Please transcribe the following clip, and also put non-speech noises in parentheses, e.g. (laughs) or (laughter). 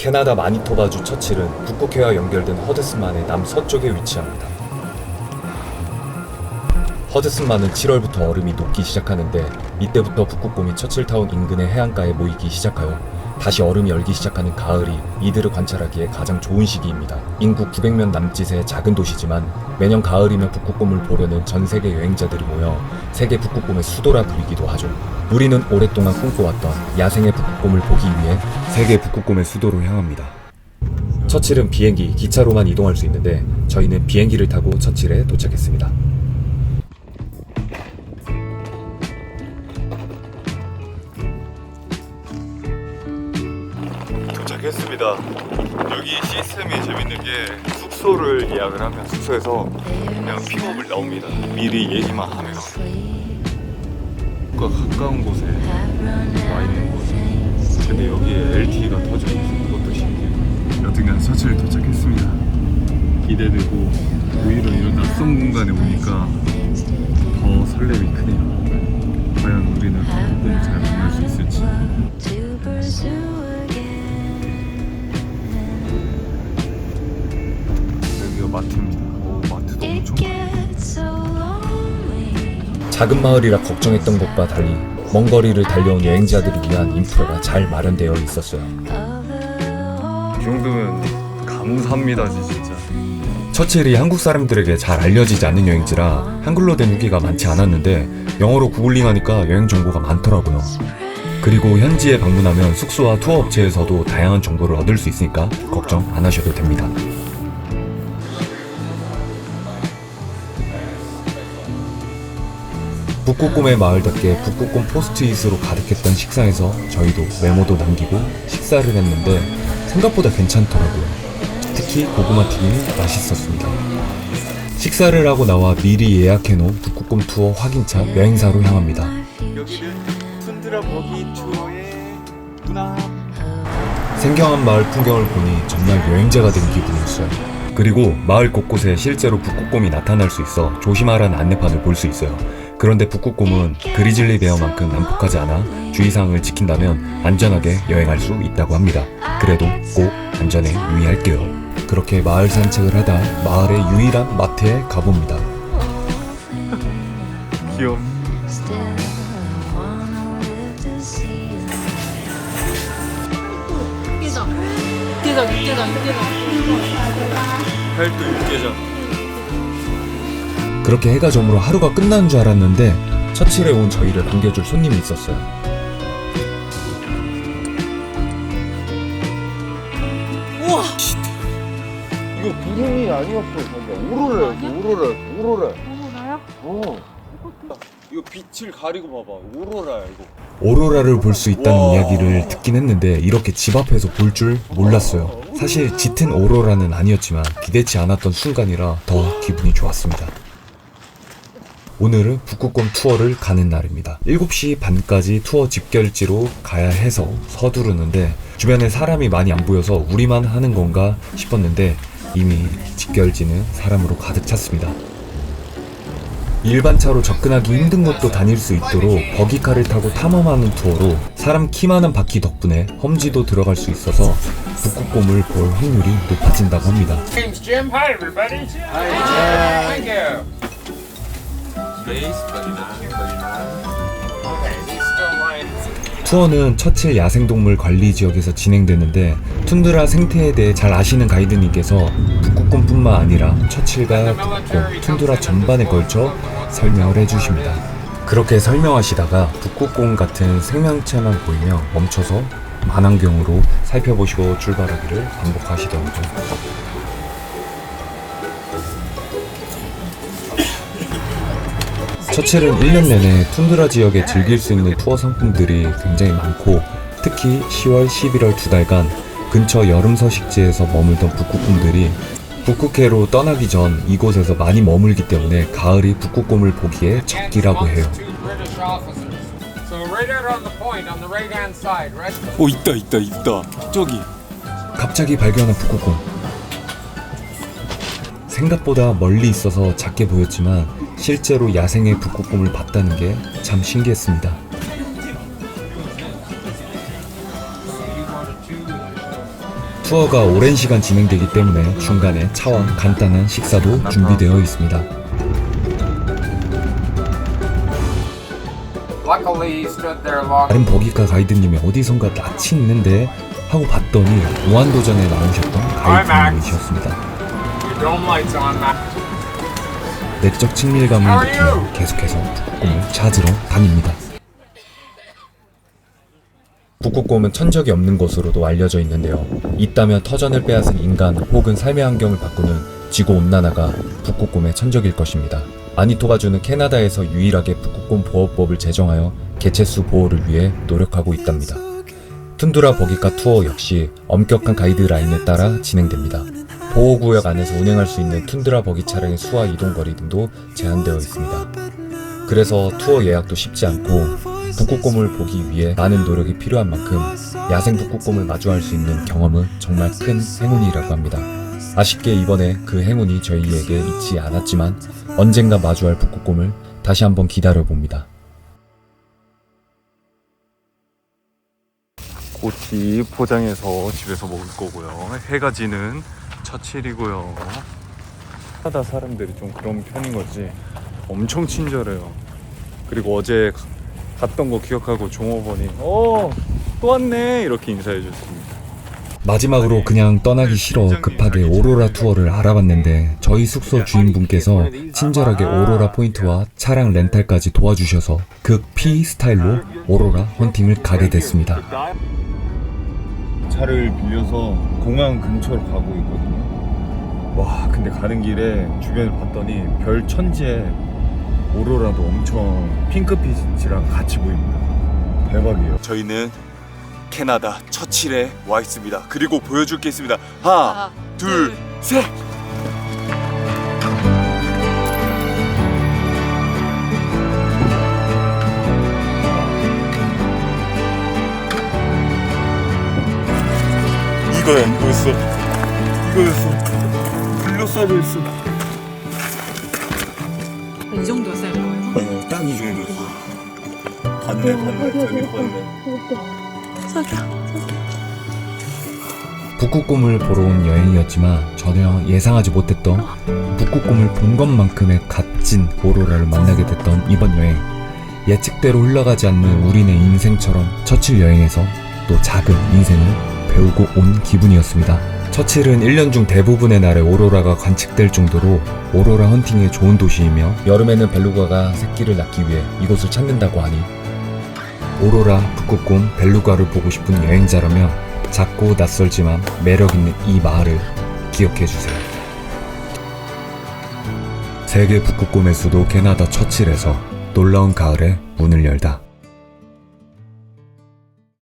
캐나다 마니토바주 처칠은 북극해와 연결된 허드슨만의 남서쪽에 위치합니다. 허드슨만은 7월부터 얼음이 녹기 시작하는데 이때부터 북극곰이 처칠타운 인근의 해안가에 모이기 시작하여 다시 얼음이 얼기 시작하는 가을이 이들을 관찰하기에 가장 좋은 시기입니다. 인구 900명 남짓의 작은 도시지만 매년 가을이면 북극곰을 보려는 전 세계 여행자들이 모여 세계 북극곰의 수도라 부르기도 하죠. 우리는 오랫동안 꿈꿔왔던 야생의 북극곰을 보기 위해 세계 북극곰의 수도로 향합니다. 처칠은 비행기, 기차로만 이동할 수 있는데 저희는 비행기를 타고 처칠에. 도착했습니다. 여기 시스템이 재밌는 게 숙소를 예약을 하면 숙소에서 그냥 픽업을 나옵니다. 미리 얘기만 하면. 과 가까운 곳에 와 있는 곳. 근데 여기에 LTE가 터져 있어서 그것도 신기해요. 여튼간 서치를 도착했습니다. 기대되고 오히려 이런 낯선 공간에 오니까 더 설렘이 크네요. 과연 우리는 꿈을 잘 만날 수 있을지. 마트입니다. 오, 마트도 It 엄청 많아요. 작은 마을이라 걱정했던 것과 달리 먼 거리를 달려온 여행자들을 위한 인프라가 잘 마련되어 있었어요. 이 정도면 감사합니다 진짜 처칠이 한국 사람들에게 잘 알려지지 않는 여행지라 한글로 된 후기가 많지 않았는데 영어로 구글링하니까 여행 정보가 많더라고요. 그리고 현지에 방문하면 숙소와 투어 업체에서도 다양한 정보를 얻을 수 있으니까 걱정 안 하셔도 됩니다. 북극곰의 마을답게 북극곰 포스트잇으로 가득했던 식상에서 저희도 메모도 남기고 식사를 했는데 생각보다 괜찮더라고요. 특히 고구마 튀김이 맛있었습니다. 식사를 하고 나와 미리 예약해놓은 북극곰 투어 확인차 여행사로 향합니다. 여기는 툰드라 버기 투어의 문화 생경한 마을 풍경을 보니 정말 여행자가 된 기분이었어요. 그리고 마을 곳곳에 실제로 북극곰이 나타날 수 있어 조심하라는 안내판을 볼 수 있어요. 그런데 북극곰은 그리즐리 베어만큼 난폭하지 않아 주의사항을 지킨다면 안전하게 여행할 수 있다고 합니다. 그래도 꼭 안전에 유의할게요. 그렇게 마을 산책을 하다 마을의 유일한 마트에 가봅니다. (laughs) 귀여워. 육개장 육개장 육개장 육개장 팔도 육개장 그렇게 해가 저물어 하루가 끝난 줄 알았는데 처칠에 온 저희를 반겨줄 손님이 있었어요. 우와 이거 구름이 아니었어. 오로라? 오로라, 오로라. 오로라야? 어. 이거 빛을 가리고 봐봐 오로라야 이거 오로라를 볼 수 있다는 와. 이야기를 듣긴 했는데 이렇게 집 앞에서 볼 줄 몰랐어요. 사실 짙은 오로라는 아니었지만 기대치 않았던 순간이라 더 기분이 좋았습니다. 오늘은 북극곰 투어를 가는 날입니다. 7시 반까지 투어 집결지로 가야 해서 서두르는데 주변에 사람이 많이 안 보여서 우리만 하는 건가 싶었는데 이미 집결지는 사람으로 가득 찼습니다. 일반 차로 접근하기 힘든 곳도 다닐 수 있도록 버기카를 타고 탐험하는 투어로 사람 키 많은 바퀴 덕분에 험지도 들어갈 수 있어서 북극곰을 볼 확률이 높아진다고 합니다. Lying. 투어는 처칠 야생동물 관리 지역에서 진행되는데 툰드라 생태에 대해 잘 아시는 가이드님께서 북극곰뿐만 아니라 처칠과 북극곰, 툰드라 전반에 걸쳐 설명을 해주십니다. 그렇게 설명하시다가 북극곰 같은 생명체만 보이며 멈춰서 만환경으로 살펴보시고 출발하기를 반복하시더라고요. 처칠은 1년 내내 툰드라 지역에 즐길 수 있는 투어 상품들이 굉장히 많고 특히 10월, 11월 두 달간 근처 여름 서식지에서 머물던 북극곰들이 북극해로 떠나기 전 이곳에서 많이 머물기 때문에 가을이 북극곰을 보기에 적기라고 해요. 오 있다 있다 있다 저기 갑자기 발견한 북극곰. 생각보다 멀리 있어서 작게 보였지만 실제로 야생의 북극곰을 봤다는 게 참 신기했습니다. 투어가 오랜 시간 진행되기 때문에 중간에 차와 간단한 식사도 준비되어 있습니다. 다른 버기카 가이드님이 어디선가 낯이 있는데 하고 봤더니 무한도전에 나오셨던 가이드님이셨습니다. 내적 친밀감을 느끼며 계속해서 북극곰을 찾으러 다닙니다. 북극곰은 천적이 없는 것으로도 알려져 있는데요. 있다면 터전을 빼앗은 인간 혹은 삶의 환경을 바꾸는 지구 온난화가 북극곰의 천적일 것입니다. 아니토바주는 캐나다에서 유일하게 북극곰 보호법을 제정하여 개체수 보호를 위해 노력하고 있답니다. 툰드라 버기카 투어 역시 엄격한 가이드라인에 따라 진행됩니다. 보호구역 안에서 운행할 수 있는 툰드라 버기 차량의 수와 이동 거리 등도 제한되어 있습니다. 그래서 투어 예약도 쉽지 않고 북극곰을 보기 위해 많은 노력이 필요한 만큼 야생 북극곰을 마주할 수 있는 경험은 정말 큰 행운이라고 합니다. 아쉽게 이번에 그 행운이 저희에게 있지 않았지만 언젠가 마주할 북극곰을 다시 한번 기다려 봅니다. 고티 포장해서 집에서 먹을 거고요. 해가 지는 처칠이고요. 하다 사람들이 좀 그런 편인 거지. 엄청 친절해요. 그리고 어제 가- 갔던 거 기억하고 종업원이 어, 또 왔네 이렇게 인사해 줬습니다. 마지막으로 그냥 떠나기 싫어 급하게 오로라 투어를 알아봤는데 저희 숙소 주인분께서 친절하게 오로라 포인트와 차량 렌탈까지 도와주셔서 극피 스타일로 오로라 헌팅을 가게 됐습니다. 차를 빌려서 공항 근처로 가고 있거든요. 와, 근데 가는 길에 주변을 봤더니 별 천지에 오로라도 엄청 핑크빛이랑 같이 보입니다. 대박이에요. 저희는 캐나다 처칠에 와 있습니다. 그리고 보여줄 게 있습니다. 하나, 둘, 셋. 이거야, 이거였어. 이거였어. 둘러싸여 있어. 이 정도였어요, 이거에서? 딱이 정도였어. 봤네, 봤네, 저기 봤네. 북극곰을 보러 온 여행이었지만 전혀 예상하지 못했던 북극곰을 본 것만큼의 값진 오로라를 만나게 됐던 이번 여행 예측대로 흘러가지 않는 우리네 인생처럼 처칠 여행에서 또 작은 인생을 배우고 온 기분이었습니다. 처칠은 1년 중 대부분의 날에 오로라가 관측될 정도로 오로라 헌팅에 좋은 도시이며 여름에는 벨루가가 새끼를 낳기 위해 이곳을 찾는다고 하니 오로라, 북극곰, 벨루가를 보고 싶은 여행자라면 작고 낯설지만 매력 있는 이 마을을 기억해 주세요. 세계 북극곰의 수도 캐나다 처칠에서 놀라운 가을에 문을 열다.